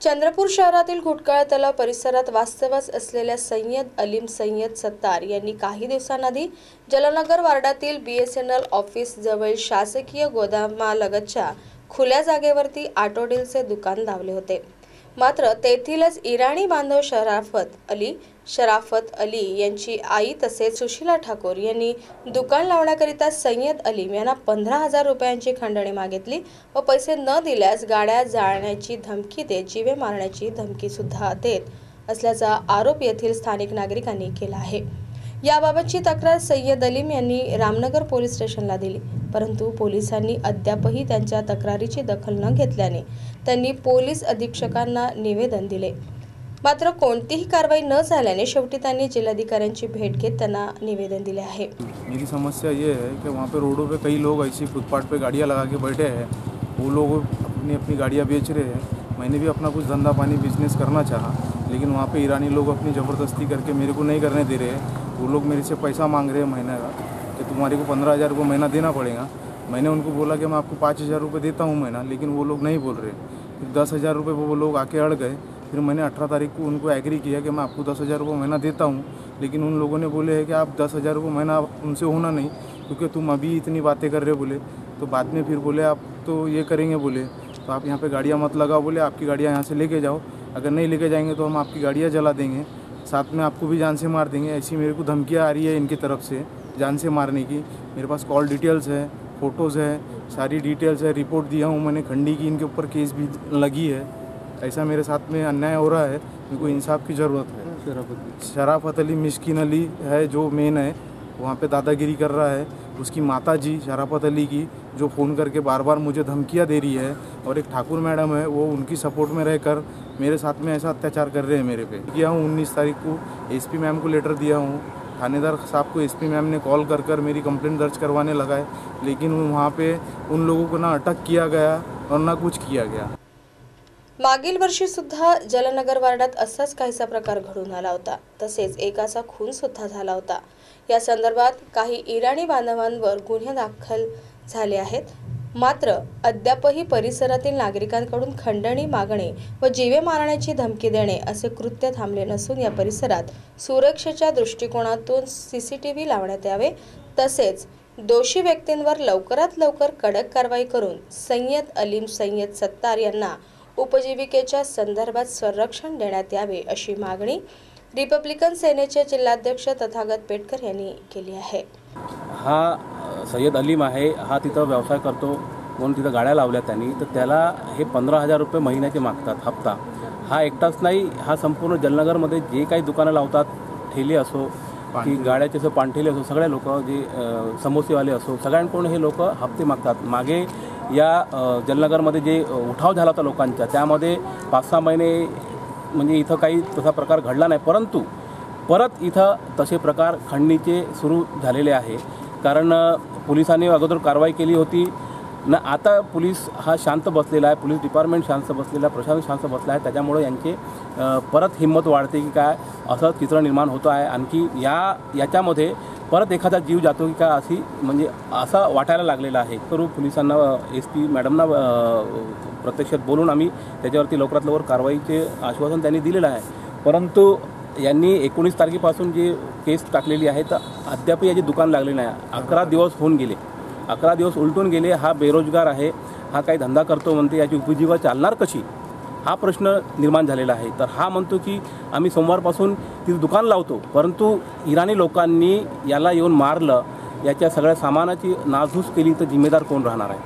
चंद्रपूर शहरातील घुटकाळ तलाव परिसरात वास्तव्यास असलेल्या सय्यद अलीम सय्यद सत्तार यांनी काही दिवसांआधी Jalnagar वार्डातील B S N L office जवळ शासकीय गोदामालगतच्या खुल्या जागेवरती आटोडीलचे दुकान लावले होते. मात्र तेथीलच इराणी बांधव शराफत अली शराफत अली यांची आई तसेच सुशीला ठाकूर यांनी दुकान लावण्याकरिता सय्यद अलीम यांना पंधरा हजार रुपयांची खंडणी मागितली व पैसे न दिल्यास गाड्या जाळण्याची धमकी देत जीवे मारण्याची धमकीसुद्धा देत असल्याचा आरोप येथील स्थानिक नागरिकांनी केला आहे. याबाबतची तक्रार सय्यद अलीम यांनी रामनगर पोलीस स्टेशनला दिली. परंतु पोलिसांनी अद्यापही त्यांच्या तक्रारीची दखल न घेतल्याने त्यांनी पोलीस अधीक्षकांना निवेदन दिले. मात्र कोणतीही कारवाई न झाल्याने शेवटी त्यांनी जिल्हाधिकाऱ्यांची भेट घेत त्यांना निवेदन दिले आहे. मेरी समस्या ये है कि वहाँ पे रोडों पे कई लोग ऐसी फुटपाथ पे गाड़ियाँ लगा के बैठे हैं। वो लोग अपनी अपनी गाड़ियाँ बेच रहे हैं। मैंने भी अपना कुछ धंधा पानी बिजनेस करना चाहा। लेकिन वहाँ पे ईरानी लोग अपनी ज़बरदस्ती करके मेरे को नहीं करने दे रहे हैं। वो लोग मेरे से पैसा मांग रहे हैं महीने का कि तुम्हारे को पंद्रह हज़ार रुपये महीना देना पड़ेगा। मैंने उनको बोला कि मैं आपको पाँच हज़ार रुपये देता हूँ महीना, लेकिन वो लोग नहीं बोल रहे। फिर दस हज़ार रुपये वो लोग आके अड़ गए। फिर मैंने अठारह तारीख को उनको एग्री किया कि मैं आपको दस हज़ार रुपये महीना देता हूँ। लेकिन उन लोगों ने बोले है कि आप दस हज़ार रुपये महीना उनसे होना नहीं, क्योंकि तुम अभी इतनी बातें कर रहे बोले। तो बाद में फिर बोले, आप तो ये करेंगे बोले। तो आप यहाँ पे गाड़ियाँ मत लगाओ बोले, आपकी गाड़ियाँ यहाँ से लेके जाओ। अगर नहीं लेके जाएँगे तो हम आपकी गाड़ियाँ जला देंगे। साथ में आपको भी जान से मार देंगे। ऐसी मेरे को धमकियाँ आ रही है इनकी तरफ़ से जान से मारने की। मेरे पास कॉल डिटेल्स है फ़ोटोज़ है सारी डिटेल्स है रिपोर्ट दिया हूँ मैंने खंडी की इनके ऊपर केस भी लगी है। ऐसा मेरे साथ में अन्याय हो रहा है मेरे को इंसाफ की ज़रूरत है। शराफत अली। मिश्किन अली है जो मेन है वहाँ पे दादागिरी कर रहा है। उसकी माता जी शराफत अली की, जो फ़ोन करके बार बार मुझे धमकियाँ दे रही है, और एक ठाकुर मैडम है, वो उनकी सपोर्ट में रहकर मेरे साथ में ऐसा अत्याचार कर रहे हैं मेरे पे। किया हूँ उन्नीस तारीख को एसपी मैम को लेटर दिया हूँ। थानेदार साहब को एसपी मैम ने कॉल कर कर मेरी कंप्लेंट दर्ज करवाने लगा है लेकिन वहाँ पे उन लोगों को ना अटक किया गया और ना कुछ किया गया। मागील वर्षी सुद्धा जलनगर वार्डात असाच काहीसा प्रकार घडून आला होता. तसेच एकाचा खून सुद्धा झाला होता. या संदर्भात काही इराणी बांधवांवर गुन्हे दाखल झाले आहेत. मात्र अद्यापही परिसरातील नागरिकांकडून खंडणी मागणे व जीवे मारण्याची धमकी देणे असे कृत्य थांबले नसून या परिसरात सुरक्षेच्या दृष्टिकोनातून सी सी टी व्ही लावण्यात यावे. तसेच दोषी व्यक्तींवर लवकरात लवकर कडक कारवाई करून सय्यद अलीम सय्यद सत्तार यांना उपजीविकेच्या संदर्भात संरक्षण देण्यात यावे अशी मागणी रिपब्लिकन सेनेचे जिल्हाध्यक्ष तथागत पेटकर यांनी केली आहे. हा सय्यद अलीम आहे. हा तिथं व्यवसाय करतो. म्हणून तिथं गाड्या लावल्या त्यांनी. तर त्याला हे पंधरा हजार रुपये महिन्याचे मागतात हप्ता. हा एकटाच नाही. हा संपूर्ण जलनगरमध्ये जे काही दुकानं लावतात ठेले असो की गाड्याचे असो पाणठेले असो सगळे लोक जे समोसेवाले असो सगळ्यांकडून हे लोक हप्ते मागतात. मागे या जलनगरमध्ये जे उठाव झाला होता लोकांचा त्यामध्ये पाच सहा महिने म्हणजे इथं काही तसा प्रकार घडला नाही. परंतु परत इथं तसे प्रकार खंडणीचे सुरू झालेले आहे. कारण पोलिसांनी अगोदर कारवाई केली होती. न आता पोलीस हा शांत बसलेला आहे. पोलीस डिपार्टमेंट शांत बसलेला आहे प्रशासन शांत बसला आहे. त्याच्यामुळे यांचे परत हिंमत वाढते की काय असं चित्र निर्माण होतं आहे. आणखी या याच्यामध्ये परत एखादा जीव जातो की का अशी म्हणजे असा वाटायला लागलेला आहे. करू पोलिसांना एस पी मॅडमना प्रत्यक्षात बोलून आम्ही त्याच्यावरती लवकरात लवकर कारवाईचे आश्वासन त्यांनी दिलेलं आहे. परंतु यांनी एकोणीस तारखेपासून जी केस टाकलेली आहे तर अद्याप याची दुकान लागले नाही. अकरा दिवस होऊन गेले. अकरा दिवस उलटून गेले. हा बेरोजगार आहे. हा काही धंदा करतो म्हणते याची उपजीविका चालणार कशी? हा प्रश्न निर्माण झालेला आहे. तर हा म्हणतो की आम्ही सोमवारपासून तिथं दुकान लावतो परंतु इराणी लोकांनी याला येऊन मारलं याच्या सगळ्या सामानाची नासधूस केली तर जिम्मेदार कोण राहणार आहे?